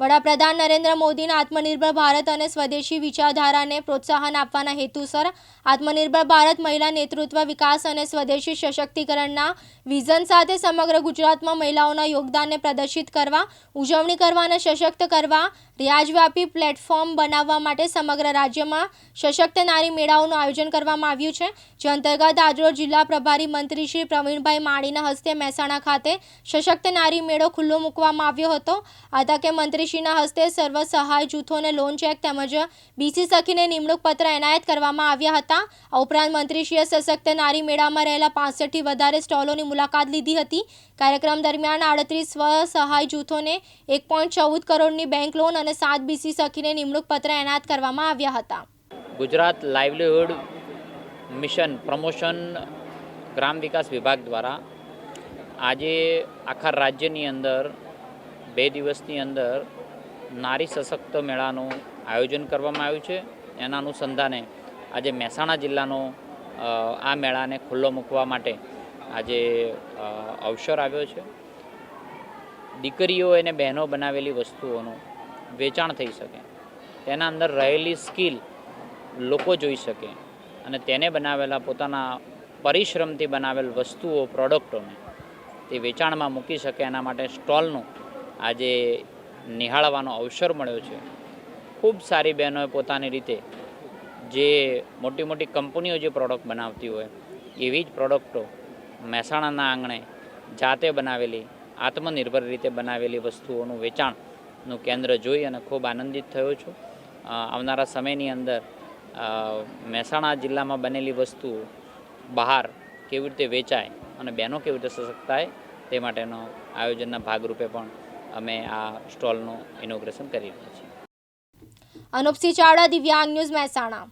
વડાપ્રધાન નરેન્દ્ર મોદીના આત્મનિર્ભર ભારત અને સ્વદેશી વિચારધારાને પ્રોત્સાહન આપવાના હેતુસર આત્મનિર્ભર ભારત મહિલા નેતૃત્વ વિકાસ અને સ્વદેશી સશક્તિકરણના વિઝન સાથે સમગ્ર ગુજરાતમાં મહિલાઓના યોગદાનને પ્રદર્શિત કરવા, ઉજવણી કરવા અને સશક્ત કરવા, રિયાજવ્યાપી પ્લેટફોર્મ બનાવવા માટે સમગ્ર રાજ્યમાં સશક્ત નારી મેળાઓનું આયોજન કરવામાં આવ્યું છે. જે અંતર્ગત આજરોજ જિલ્લા પ્રભારી મંત્રી શ્રી પ્રવીણભાઈ માળીના હસ્તે મહેસાણા ખાતે સશક્ત નારી મેળો ખુલ્લો મૂકવામાં આવ્યો હતો. આ તકે મંત્રીશ્રીના હસ્તે સર્વ સહાય જૂથોને લોન ચેક તેમજ બીસી સખીને નિમણૂક પત્ર એનાયત કરવામાં આવ્યા હતા. આ ઉપરાંત મંત્રીશ્રીએ સશક્ત નારી મેળામાં રહેલા પાસઠથી વધારે સ્ટોલોની મુલાકાત લીધી હતી. કાર્યક્રમ દરમિયાન આડત્રીસ સ્વ સહાય જૂથોને એક પોઈન્ટ ચૌદ કરોડની બેંક લોન અને સાત બીસી સખીને નિમણૂક પત્ર એનાયત કરવામાં આવ્યા હતા. ગુજરાત લાઇવલીહુડ મિશન પ્રમોશન ગ્રામ વિકાસ વિભાગ દ્વારા આજે આખા રાજ્યની અંદર બે દિવસની અંદર નારી સશક્ત મેળાનું આયોજન કરવામાં આવ્યું છે. એના અનુસંધાને આજે મહેસાણા જિલ્લાનો આ મેળાને ખુલ્લો મૂકવા માટે આજે અવસર આવ્યો છે. દીકરીઓ અને બહેનો બનાવેલી વસ્તુઓનું વેચાણ થઈ શકે. તેના અંદર રહેલી સ્કિલ લોકો જોઈ શકે અને તેને બનાવેલા પોતાના પરિશ્રમથી બનાવેલ વસ્તુઓ, પ્રોડક્ટોને તે વેચાણમાં મૂકી શકે એના માટે સ્ટોલનું આજે નિહાળવાનો અવસર મળ્યો છે. ખૂબ સારી બહેનોએ પોતાની રીતે જે મોટી મોટી કંપનીઓ જે પ્રોડક્ટ બનાવતી હોય, એવી જ પ્રોડક્ટો મહેસાણાના આંગણે જાતે બનાવેલી, આત્મનિર્ભર રીતે બનાવેલી વસ્તુઓનું વેચાણનું કેન્દ્ર જોઈ અને ખૂબ આનંદિત થયો છું. આવનારા સમયની અંદર મહેસાણા જિલ્લામાં બનેલી વસ્તુઓ બહાર કેવી રીતે વેચાય અને બહેનો કેવી રીતે સશક્ત થાય તે માટેનો આયોજનના ભાગરૂપે પણ અમે આ સ્ટોલનું ઇનોગ્રેશન કરી રહ્યા છીએ. અનુપસિંહ ચાવડા દિવ્યાંગ ન્યૂઝ મહેસાણા.